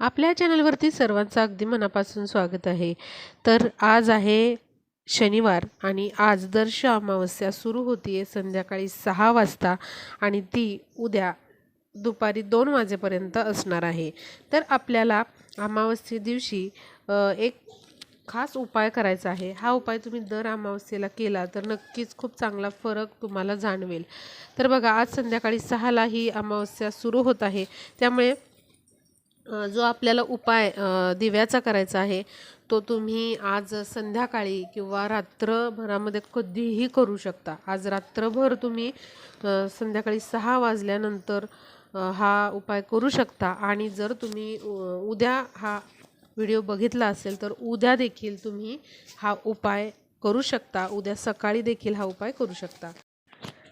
आपल्या चॅनलवरती सर्वांचं अगदी मनापासून स्वागत आहे. तर आज आहे शनिवार आणि आज दर्श अमावस्या सुरू होती आहे संध्याकाळी सहा वाजता आणि ती उद्या दुपारी दोन वाजेपर्यंत असणार आहे. तर आपल्याला अमावस्ये दिवशी एक खास उपाय करायचा आहे. हा उपाय तुम्ही दर अमावस्येला केला तर नक्कीच खूप चांगला फरक तुम्हाला जाणवेल. तर बघा आज संध्याकाळी सहाला ही अमावस्या सुरू होत आहे. त्यामुळे जो आपल्याला उपाय दिव्याचा करायचा आहे तो तुम्ही आज संध्याकाळी किंवा रात्रभरामध्ये कधीही करू शकता. आज रात्रभर तुम्ही संध्याकाळी सहा वाजल्यानंतर हा उपाय करू शकता. आणि जर तुम्ही उद्या हा व्हिडिओ बघितला असेल तर उद्या देखील तुम्ही हा उपाय करू शकता. उद्या सकाळी देखील हा उपाय करू शकता.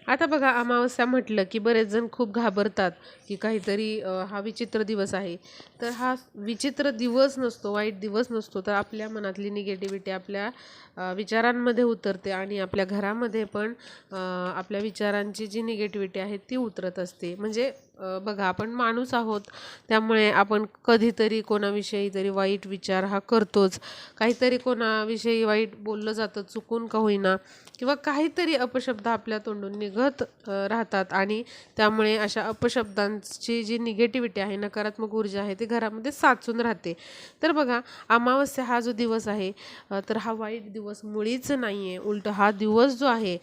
आता बघा अमावस्या म्हटलं की बरेच जण खूप घाबरतात की काहीतरी हा विचित्र दिवस आहे. तर हा विचित्र दिवस नसतो वाईट दिवस नसतो तर आपल्या मनातली निगेटिव्हिटी आपल्या विचारांमध्ये उतरते आणि आपल्या घरामध्ये पण आपल्या विचारांची जी निगेटिव्हिटी आहे ती उतरत असते. म्हणजे बघा आपण माणूस आहोत त्यामुळे आपण कधीतरी कोणाविषयी तरी वाईट विचार हा करतोच. काहीतरी कोणाविषयी वाईट बोललं जातं चुकून का होईना किंवा काहीतरी अपशब्द आपल्या तोंडून निघत राहतात. आणि त्यामुळे अशा अपशब्दांची जी निगेटिव्हिटी आहे नकारात्मक ऊर्जा आहे ती घरामध्ये साचून राहते. तर बघा अमावस्या हा जो दिवस आहे तर हा वाईट दिवस मुळीच नाही आहे उलट हा दिवस जो आहे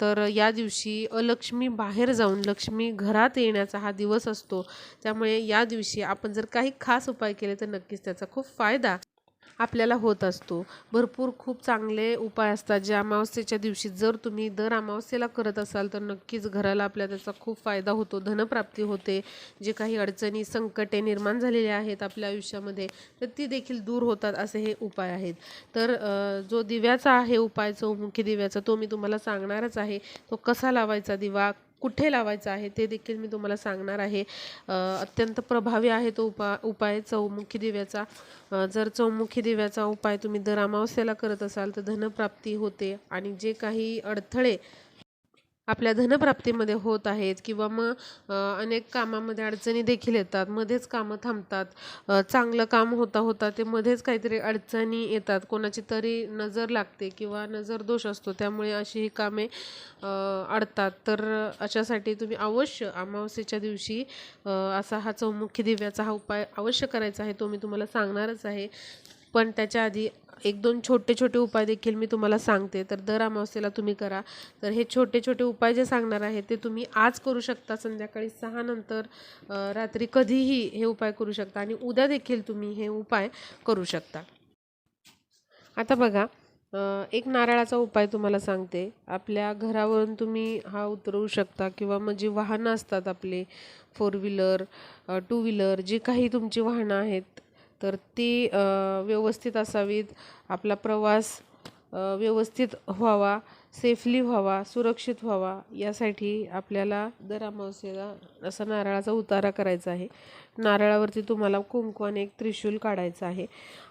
तर या दिवशी अलक्ष्मी बाहेर जाऊन लक्ष्मी घरात येण्याचा हा दिवस असतो. त्यामुळे या दिवशी आपण जर काही खास उपाय केले तर नक्कीच त्याचा खूप फायदा आपल्याला होत असतो. भरपूर खूप चांगले उपाय असतात जे अमावस्येच्या दिवशी जर तुम्ही दर अमावस्येला करत असाल तर नक्कीच घराला आपल्या त्याचा खूप फायदा होतो धनप्राप्ती होते. जे काही अडचणी संकटे निर्माण झालेली आहेत आपल्या आयुष्यामध्ये तर ती देखील दूर होतात असे हे उपाय आहेत. तर जो दिव्याचा आहे उपाय चौमुखी दिव्याचा तो मी तुम्हाला सांगणारच आहे. तो कसा लावायचा दिवा? कुठे लावायचा आहे ते देखील मी तुम्हाला सांगणार आहे. अत्यंत प्रभावी आहे तो उपा उपाय चौमुखी दिव्याचा. जर चौमुखी दिव्याचा उपाय तुम्ही दर अमावस्येला करत असाल तर धनप्राप्ती होते आणि जे काही अडथळे आपल्या धनप्राप्तीमध्ये होत आहेत किंवा मग अनेक कामामध्ये अडचणी देखील येतात मध्येच कामं थांबतात चांगलं काम होता होता ते मध्येच काहीतरी अडचणी येतात कोणाची तरी नजर लागते किंवा नजर दोष असतो त्यामुळे अशी ही कामे अडतात. तर अशासाठी तुम्ही अवश्य अमावस्येच्या दिवशी असा हा चौमुखी दिव्याचा हा उपाय अवश्य करायचा आहे तो मी तुम्हाला सांगणारच आहे. पण त्याच्या आधी एक दोन छोटे छोटे उपाय देखील मी तुम्हाला सांगते. तर दर अमावस्येला तुम्ही करा. तर हे छोटे छोटे उपाय जे सांगणार आहे ते तुम्ही आज करू शकता. संध्याकाळी सहा नंतर रात्री कधीही हे उपाय करू शकता आणि उद्या देखील तुम्ही हे उपाय करू शकता. आता बघा एक नारळाचा उपाय तुम्हाला सांगते. आपल्या घरावरून तुम्ही हा उतरवू शकता किंवा मग जी वाहनं असतात आपले फोर व्हीलर टू व्हीलर जी काही तुमची वाहनं आहेत तर ती व्यवस्थित असावीत. आपला प्रवास व्यवस्थित व्हावा सेफली व्हावा सुरक्षित व्हावा यासाठी आपल्याला दर अमावस्येला असा नारळाचा उतारा करायचा आहे. नारळावरती तुम्हाला कुंकू आणि एक त्रिशूल काढायचं आहे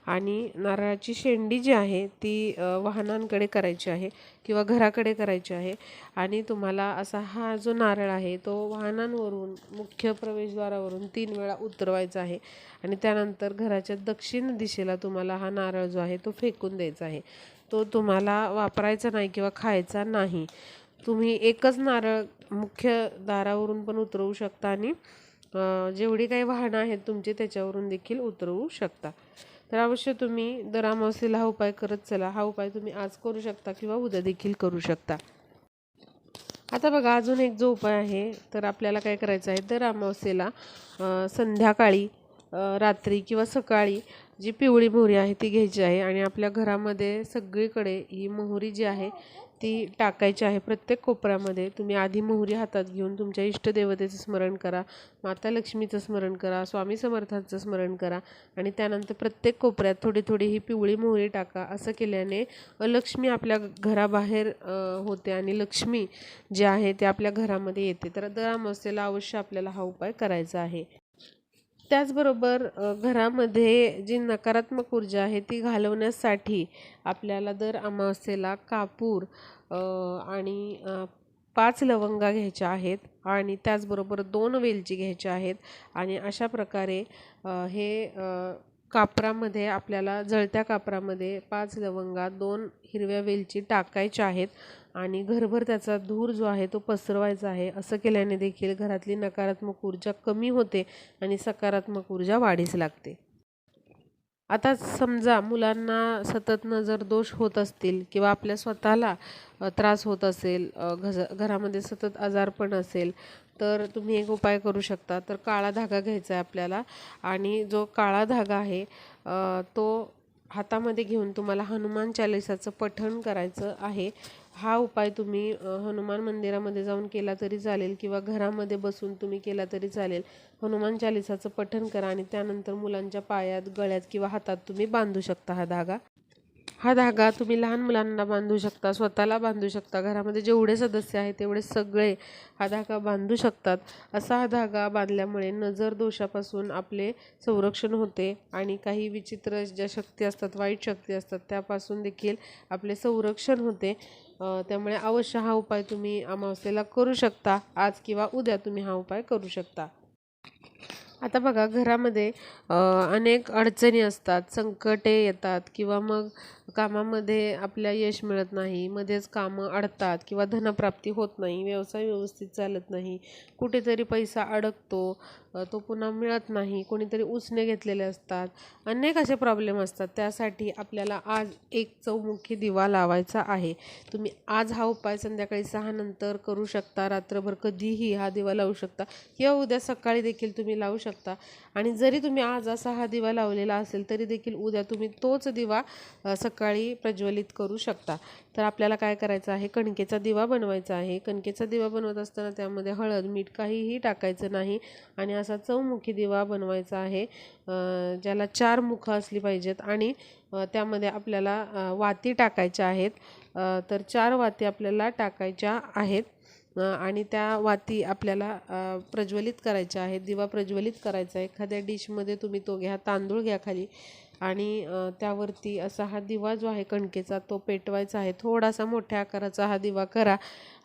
आणि नारळाची शेंडी जी आहे ती वाहनांकडे करायची आहे किंवा घराकडे करायची आहे आणि तुम्हाला असा हा जो नारळ आहे तो वाहनांवरून मुख्य प्रवेशद्वारावरून तीन वेळा उतरवायचा आहे आणि त्यानंतर घराच्या दक्षिण दिशेला तुम्हाला हा नारळ जो आहे तो फेकून द्यायचा आहे. तो तुम्हाला वापरायचा नाही किंवा खायचा नाही. तुम्ही एकच नारळ मुख्य दारावरून पण उतरवू शकता आणि जेवढी काही वाहनं आहेत तुमची त्याच्यावरून देखील उतरवू शकता. तर अवश्य तुम्ही दर हा उपाय करत चला. हा उपाय तुम्ही आज करू शकता किंवा उद्या देखील करू शकता. आता बघा अजून एक जो उपाय आहे तर आपल्याला काय करायचं आहे? दर अमावस्येला संध्याकाळी रात्री किंवा सकाळी जी पिवळी मोहरी आहे ती घ्यायची आहे आणि आपल्या घरामध्ये सगळीकडे ही मोहरी जी आहे ती टाकायची आहे प्रत्येक कोपऱ्यामध्ये. तुम्ही आधी मोहरी हातात घेऊन तुमच्या इष्टदेवतेचं स्मरण करा माता लक्ष्मीचं स्मरण करा स्वामी समर्थांचं स्मरण करा आणि त्यानंतर प्रत्येक कोपऱ्यात थोडी थोडी ही पिवळी मोहरी टाका. असं केल्याने लक्ष्मी आपल्या घराबाहेर होते आणि लक्ष्मी जे आहे ते आपल्या घरामध्ये येते. तर दर अमावस्येला अवश्य आपल्याला हा उपाय करायचा आहे. त्याचबरोबर घरामध्ये जी नकारात्मक ऊर्जा आहे ती घालवण्यासाठी आपल्याला दर अमावस्येला कापूर आणि पाच लवंगा घ्यायच्या आहेत आणि त्याचबरोबर दोन वेलची घ्यायच्या आहेत आणि अशा प्रकारे हे कापरामध्ये आपल्याला जळत्या कापरामध्ये पाच लवंगा दोन हिरव्या वेलची टाकायच्या आहेत. आणि घरभर त्याचा धूर जो आहे तो पसरवायचा आहे. असं केल्याने देखील घरातली नकारात्मक ऊर्जा कमी होते आणि सकारात्मक ऊर्जा वाढीस लागते. आता समजा मुलांना सतत नजर दोष होत असतील किंवा आपल्या स्वतःला त्रास होत असेल घज घरामध्ये सतत आजारपण असेल तर तुम्ही एक उपाय करू शकता. तर काळा धागा घ्यायचा आहे आपल्याला आणि जो काळा धागा आहे तो हातामध्ये घेऊन तुम्हाला हनुमान चालिसाचं पठण करायचं आहे. हा उपाय तुम्ही हनुमान मंदिरामध्ये जाऊन केला तरी चालेल किंवा घरामध्ये बसून तुम्ही केला तरी चालेल. हनुमान चालिसाचं पठण करा आणि त्यानंतर मुलांच्या पायात गळ्यात किंवा हातात तुम्ही बांधू शकता हा धागा. हा धागा तुम्ही लहान मुलांना बांधू शकता स्वतःला बांधू शकता. घरामध्ये जेवढे सदस्य आहेत तेवढे सगळे हा धागा बांधू शकतात. असा हा धागा बांधल्यामुळे नजर दोषापासून आपले संरक्षण होते आणि काही विचित्र ज्या शक्ती असतात वाईट शक्ती असतात त्यापासून देखील आपले संरक्षण होते. त्यामुळे अवश्य हा उपाय तुम्ही अमावस्येला करू शकता. आज किंवा उद्या तुम्ही हा उपाय करू शकता. आता बघा घरामध्ये अनेक अडचणी असतात. संकटे येतात किंवा मग कामामध्ये आपल्या यश मिळत नाही मध्येच कामं अडतात किंवा धनप्राप्ती होत नाही व्यवसाय व्यवस्थित चालत नाही कुठेतरी पैसा अडकतो तो पुन्हा मिळत नाही कोणीतरी उसने घेतलेले असतात अनेक असे प्रॉब्लेम असतात. त्यासाठी आपल्याला आज एक चौमुखी दिवा लावायचा आहे. तुम्ही आज हा उपाय संध्याकाळी सहा नंतर करू शकता रात्रभर कधीही हा दिवा लावू शकता किंवा उद्या सकाळी देखील तुम्ही लावू शकता. आणि जरी तुम्ही आज असा हा दिवा लावलेला असेल तरी देखील उद्या तुम्ही तोच दिवा सकाळी सकाळी प्रज्वलित करू शकता. तर आपल्याला काय करायचं आहे? कणकेचा दिवा बनवायचा आहे. कणकेचा दिवा बनवत असताना त्यामध्ये हळद मीठ काहीही टाकायचं नाही आणि असा चौमुखी दिवा बनवायचा आहे ज्याला चार मुखं असली पाहिजेत आणि त्यामध्ये आपल्याला वाती टाकायच्या आहेत. तर चार वाती आपल्याला टाकायच्या आहेत आणि त्या वाती आपल्याला प्रज्वलित करायच्या आहेत. दिवा प्रज्वलित करायचा आहे. एखाद्या डिशमध्ये तुम्ही तो घ्या तांदूळ घ्या खाली. आणि त्यावरती असा हा दिवा जो आहे कणकेचा तो पेटवायचा आहे. थोडासा मोठ्या आकाराचा हा दिवा करा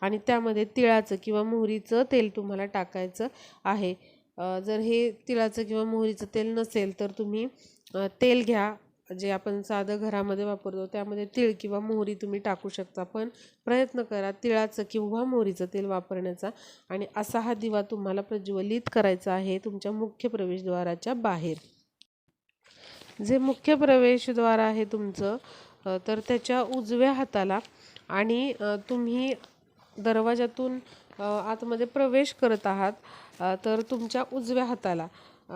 आणि त्यामध्ये तिळाचं किंवा मोहरीचं तेल तुम्हाला टाकायचं आहे. जर हे तिळाचं किंवा मोहरीचं तेल नसेल तर तुम्ही तेल घ्या. जे आपण साधं घरामध्ये वापरतो त्यामध्ये तिळ किंवा मोहरी तुम्ही टाकू शकता. पण प्रयत्न करा तिळाचं किंवा मोहरीचं तेल वापरण्याचा. आणि असा हा दिवा तुम्हाला प्रज्वलित करायचा आहे तुमच्या मुख्य प्रवेशद्वाराच्या बाहेर. जे मुख्य प्रवेशद्वार आहे तुमचं तर त्याच्या उजव्या हाताला आणि तुम्ही दरवाजातून आतमध्ये प्रवेश करत आहात तर तुमच्या उजव्या हाताला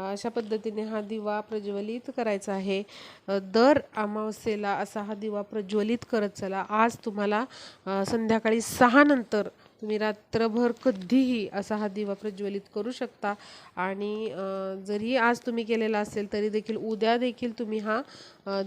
अशा पद्धतीने हा दिवा प्रज्वलित करायचा आहे. दर अमावस्येला असा हा दिवा प्रज्वलित करत चला. आज तुम्हाला संध्याकाळी सहा नंतर तुम्ही रात्रभर कधीही असा हा दिवा प्रज्वलित करू शकता. आणि जरी आज तुम्ही केलेला असेल तरी देखील उद्या देखील तुम्ही हा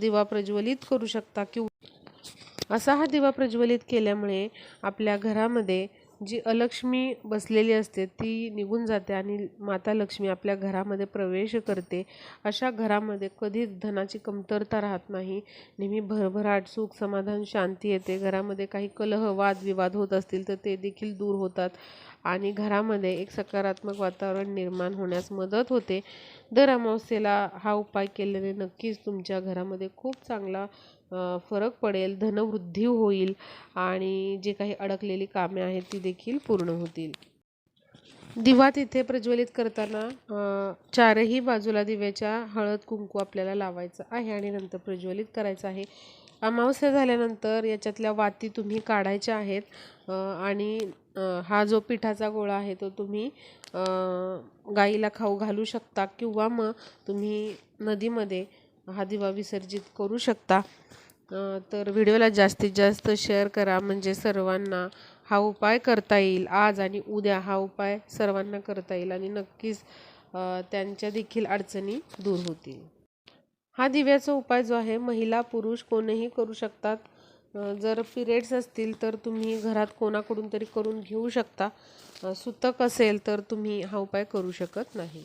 दिवा प्रज्वलित करू शकता. किंवा असा हा दिवा प्रज्वलित केल्यामुळे आपल्या घरामध्ये जी अलक्ष्मी बसलेली असते ती निघून जाते आणि माता लक्ष्मी आपल्या घरामध्ये प्रवेश करते. अशा घरामध्ये कधीच धनाची कमतरता राहत नाही. नेहमी भरभराट सुख समाधान शांती येते. घरामध्ये काही कलह वादविवाद होत असतील तर ते देखील दूर होतात. आणि घरामध्ये एक सकारात्मक वातावरण निर्माण होण्यास मदत होते. दर अमावस्येला हा उपाय केल्याने नक्कीच तुमच्या घरामध्ये खूप चांगला फरक पडेल धनवृद्धी होईल आणि जे काही अडकलेली कामे आहेत ती देखील पूर्ण होतील. दिवा तिथे प्रज्वलित करताना चारही बाजूला दिव्याच्या हळद कुंकू आपल्याला लावायचं आहे आणि नंतर प्रज्वलित करायचं आहे. अमावस्या झाल्यानंतर याच्यातल्या वाती तुम्ही काढायच्या आहेत आणि हा जो पिठाचा गोळा आहे तो तुम्ही गाईला खाऊ घालू शकता किंवा मग तुम्ही नदीमध्ये हा दिवा विसर्जित करू शकता. तर व्हिडिओला जास्तीत जास्त शेअर करा म्हणजे सर्वांना हा उपाय करता येईल. आज आणि उद्या हा उपाय सर्वांना करता येईल आणि नक्कीच त्यांच्या देखील अडचणी दूर होतील. हा दिव्याचा उपाय जो आहे महिला पुरुष कोणीही करू शकतात. जर पिरियड्स असतील तर तुम्ही घरात कोणाकडून तरी करून घेऊ शकता. सुतक असेल तर तुम्ही हा उपाय करू शकत नाही.